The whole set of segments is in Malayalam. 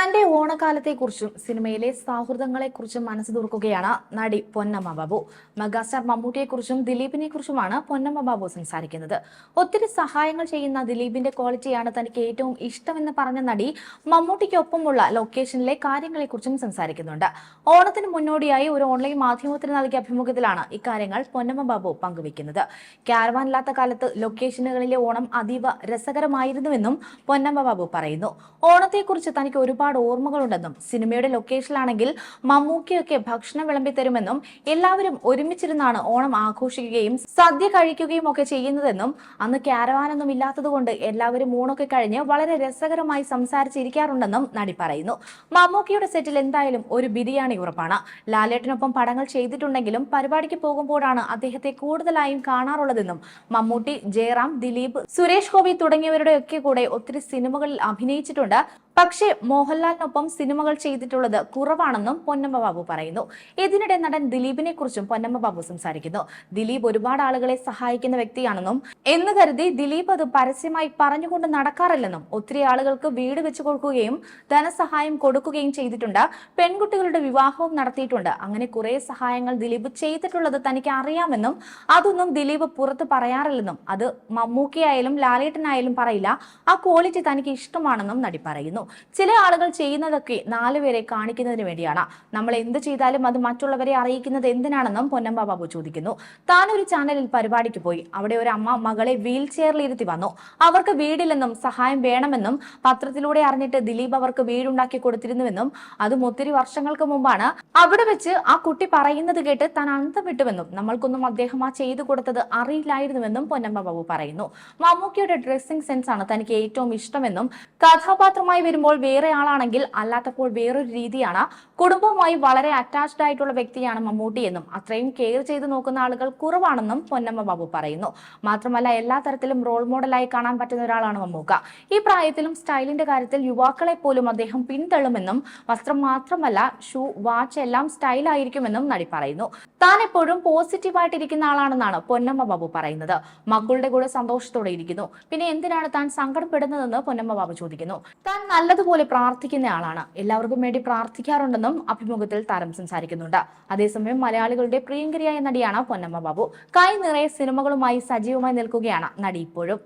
തന്റെ ഓണക്കാലത്തെക്കുറിച്ചും സിനിമയിലെ സൗഹൃദങ്ങളെക്കുറിച്ചും മനസ്സ് തുറക്കുകയാണ് നടി പൊന്നമ്മ ബാബു. മെഗാസ്റ്റാർ മമ്മൂട്ടിയെക്കുറിച്ചും ദിലീപിനെക്കുറിച്ചുമാണ് പൊന്നമ്മ ബാബു സംസാരിക്കുന്നത്. ഒത്തിരി സഹായങ്ങൾ ചെയ്യുന്ന ദിലീപിന്റെ ക്വാളിറ്റിയാണ് തനിക്ക് ഏറ്റവും ഇഷ്ടമെന്ന് പറഞ്ഞ നടി മമ്മൂട്ടിക്കൊപ്പമുള്ള ലൊക്കേഷനിലെ കാര്യങ്ങളെക്കുറിച്ചും സംസാരിക്കുന്നുണ്ട്. ഓണത്തിന് മുന്നോടിയായി ഒരു ഓൺലൈൻ മാധ്യമത്തിന് നൽകിയ അഭിമുഖത്തിലാണ് ഇക്കാര്യങ്ങൾ പൊന്നമ്മ ബാബു പങ്കുവെക്കുന്നത് ക്യാരവാൻ ഇല്ലാത്ത കാലത്ത് ലൊക്കേഷനുകളിലെ ഓണം അതീവ രസകരമായിരുന്നുവെന്നും പൊന്നമ്മ ബാബു പറയുന്നു. ഓണത്തെക്കുറിച്ച് തനിക്ക് ഒരുപാട് ഓർമ്മകളുണ്ടെന്നും സിനിമയുടെ ലൊക്കേഷനിലാണെങ്കിൽ മമ്മൂക്കയൊക്കെ ഭക്ഷണം വിളമ്പി തരുമെന്നും എല്ലാവരും ഒരുമിച്ചിരുന്നാണ് ഓണം ആഘോഷിക്കുകയും സദ്യ കഴിക്കുകയും ഒക്കെ ചെയ്യുന്നതെന്നും അന്ന് ക്യാരവാനൊന്നും ഇല്ലാത്തതുകൊണ്ട് എല്ലാവരും ഊണൊക്കെ കഴിഞ്ഞ് വളരെ രസകരമായി സംസാരിച്ചിരിക്കാറുണ്ടെന്നും നടി പറയുന്നു. മമ്മൂക്കിയുടെ സെറ്റിൽ എന്തായാലും ഒരു ബിരിയാണി ഉറപ്പാണ്. ലാലേട്ടനൊപ്പം പടങ്ങൾ ചെയ്തിട്ടുണ്ടെങ്കിലും പരിപാടിക്ക് പോകുമ്പോഴാണ് അദ്ദേഹത്തെ കൂടുതലായും കാണാറുള്ളതെന്നും മമ്മൂട്ടി ജയറാം ദിലീപ് സുരേഷ് ഗോപി തുടങ്ങിയവരുടെയൊക്കെ കൂടെ ഒത്തിരി സിനിമകളിൽ അഭിനയിച്ചിട്ടുണ്ട്. പക്ഷേ മോഹൻലാലിനൊപ്പം സിനിമകൾ ചെയ്തിട്ടുള്ളത് കുറവാണെന്നും പൊന്നമ്മ ബാബു പറയുന്നു. ഇതിനിടെ നടൻ ദിലീപിനെ കുറിച്ചും പൊന്നമ്മ ബാബു സംസാരിക്കുന്നു. ദിലീപ് ഒരുപാട് ആളുകളെ സഹായിക്കുന്ന വ്യക്തിയാണെന്നും എന്ന് കരുതി ദിലീപ് അത് പരസ്യമായി പറഞ്ഞുകൊണ്ട് നടക്കാറില്ലെന്നും ഒത്തിരി ആളുകൾക്ക് വീട് വെച്ചു കൊടുക്കുകയും ധനസഹായം കൊടുക്കുകയും ചെയ്തിട്ടുണ്ട്. പെൺകുട്ടികളുടെ വിവാഹവും നടത്തിയിട്ടുണ്ട്. അങ്ങനെ കുറെ സഹായങ്ങൾ ദിലീപ് ചെയ്തിട്ടുള്ളത് തനിക്ക് അറിയാമെന്നും അതൊന്നും ദിലീപ് പുറത്ത് പറയാറില്ലെന്നും അത് മമ്മൂക്കിയായാലും ലാലേട്ടനായാലും പറയില്ല. ആ ക്വാളിറ്റി തനിക്ക് ഇഷ്ടമാണെന്നും നടി പറയുന്നു. ചില ആളുകൾ ചെയ്യുന്നതൊക്കെ നാലുപേരെ കാണിക്കുന്നതിന് വേണ്ടിയാണ്. നമ്മൾ എന്ത് ചെയ്താലും അത് മറ്റുള്ളവരെ അറിയിക്കുന്നത് എന്തിനാണെന്നും പൊന്നമ്പ ബാബു ചോദിക്കുന്നു. താൻ ഒരു ചാനലിൽ പരിപാടിക്ക് പോയി. അവിടെ ഒരു അമ്മ മകളെ വീൽ ചെയറിൽ ഇരുത്തി വന്നു. അവർക്ക് വീടില്ലെന്നും സഹായം വേണമെന്നും പത്രത്തിലൂടെ അറിഞ്ഞിട്ട് ദിലീപ് അവർക്ക് വീടുണ്ടാക്കി കൊടുത്തിരുന്നുവെന്നും അതും ഒത്തിരി വർഷങ്ങൾക്ക് മുമ്പാണ്. അവിടെ വെച്ച് ആ കുട്ടി പറയുന്നത് കേട്ട് താൻ അന്തം വിട്ടുവെന്നും നമ്മൾക്കൊന്നും അദ്ദേഹം ആ ചെയ്തു കൊടുത്തത് അറിയില്ലായിരുന്നുവെന്നും പൊന്നമ്പ ബാബു പറയുന്നു. മമ്മൂക്കിയുടെ ഡ്രസ്സിംഗ് സെൻസ് ആണ് തനിക്ക് ഏറ്റവും ഇഷ്ടമെന്നും കഥാപാത്രമായി വരുമ്പോൾ വേറെ ആളാണെങ്കിൽ അല്ലാത്തപ്പോൾ വേറൊരു രീതിയാണ്. കുടുംബവുമായി വളരെ അറ്റാച്ച്ഡ് ആയിട്ടുള്ള വ്യക്തിയാണ് മമ്മൂട്ടി എന്നും അത്രയും കെയർ ചെയ്ത് നോക്കുന്ന ആളുകൾ കുറവാണെന്നും പൊന്നമ്മ ബാബു പറയുന്നു. മാത്രമല്ല എല്ലാ തരത്തിലും റോൾ മോഡലായി കാണാൻ പറ്റുന്ന ഒരാളാണ് മമ്മൂക്ക. ഈ പ്രായത്തിലും സ്റ്റൈലിന്റെ കാര്യത്തിൽ യുവാക്കളെ പോലും അദ്ദേഹം പിന്തള്ളുമെന്നും വസ്ത്രം മാത്രമല്ല ഷൂ വാച്ച് എല്ലാം സ്റ്റൈലായിരിക്കുമെന്നും നടി പറയുന്നു. താൻ എപ്പോഴും പോസിറ്റീവായിട്ടിരിക്കുന്ന ആളാണെന്നാണ് പൊന്നമ്മ ബാബു പറയുന്നത്. മക്കളുടെ കൂടെ സന്തോഷത്തോടെ ഇരിക്കുന്നു. പിന്നെ എന്തിനാണ് താൻ സങ്കടപ്പെടുന്നതെന്ന് പൊന്നമ്മ ബാബു ചോദിക്കുന്നു. താൻ നല്ലതുപോലെ പ്രാർത്ഥിക്കുന്ന ആളാണ്. എല്ലാവർക്കും വേണ്ടി പ്രാർത്ഥിക്കാറുണ്ടെന്നും അഭിമുഖത്തിൽ താരം സംസാരിക്കുന്നുണ്ട്. അതേസമയം മലയാളികളുടെ പ്രിയങ്കരിയായ നടിയാണ് പൊന്നമ്മ ബാബു. കൈ നിറയെ സിനിമകളുമായി സജീവമായി നിൽക്കുകയാണ് നടി ഇപ്പോഴും.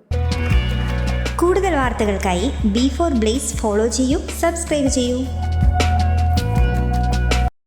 കൂടുതൽ വാർത്തകൾക്കായി ബി ഫോർ ബ്ലേസ് ഫോളോ ചെയ്യൂ സബ്സ്ക്രൈബ് ചെയ്യൂ.